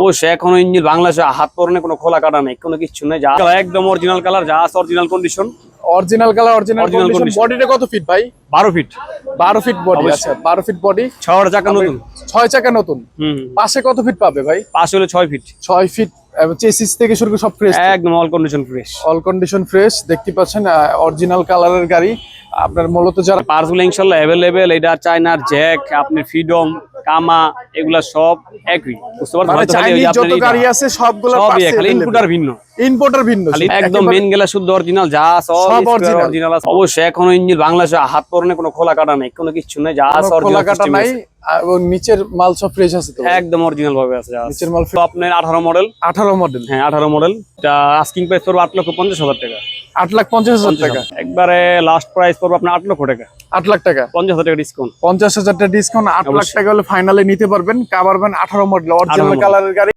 অবশ্যই এখনও ইঞ্জিন বাংলাদেশে হাত পরনে কোনো খোলা কাটা নেই কোনো কিছু নেই যা একদম অরিজিনাল কালার যা আছে original condition original colour original condition. বডিটা কত ফিট ভাই? বারো ফিট বারো ফিট বডি। আচ্ছা বারো ফিট বডি ছয় চাকা নতুন। ছয় চাকা নতুন। হুম। পাশে কত ফিট পাবে ভাই? পাশে হলো ছয় ফিট ছয় ফিট চেসিস থেকে শুরু করে সব ফ্রেশ একদম all condition fresh all condition fresh দেখতে পাচ্ছেন অরিজিনাল কালারের গাড়ি। আপনার মূলত যারা পার্সগুলো ইনশাল্লাহ অ্যাভেলেবেল এটা চায়নার জ্যাক আপনি ফ্রিডম কামা এগুলা সব একই। বুঝতে পারছেন? মানে যত গাড়ি আছে সবগুলো সবই খালি ইনপুটার ভিন্ন। ইম্পোর্টার ভিন্ন খালি একদম মেন গেলা শুদ্ধ অরিজিনাল যা আছে সব অরিজিনাল আছে। অবশ্যই এখন ইঞ্জিন বাংলাদেশে হাত পরনে কোনো খোলা কাটা নেই কোনো কিছু নেই যা আছে খোলা অরিজিনাল কাটা নাই এবং নিচের মাল সব ফ্রেশ আছে তো? একদম অরিজিনাল ভাবে আছে নিচের মাল তো আপনার আঠারো মডেল আঠারো মডেল হ্যাঁ আঠারো মডেল এটা আস্কিং প্রাইস পড়বে আট লক্ষ পঞ্চাশ হাজার টাকা। আট লাখ পঞ্চাশ হাজার টাকা? একবারে লাস্ট প্রাইস পড়বে আপনার লক্ষ টাকা। আট লাখ টাকা? পঞ্চাশ হাজার টাকা ডিসকাউন্ট পঞ্চাশ হাজার টাকা ডিসকাউন্ট আট লাখ টাকা হলে ফাইনালে নিতে পারবেন। কাভারবেন আঠারো মডেল অরিজিনাল 18 কালারের গাড়ি।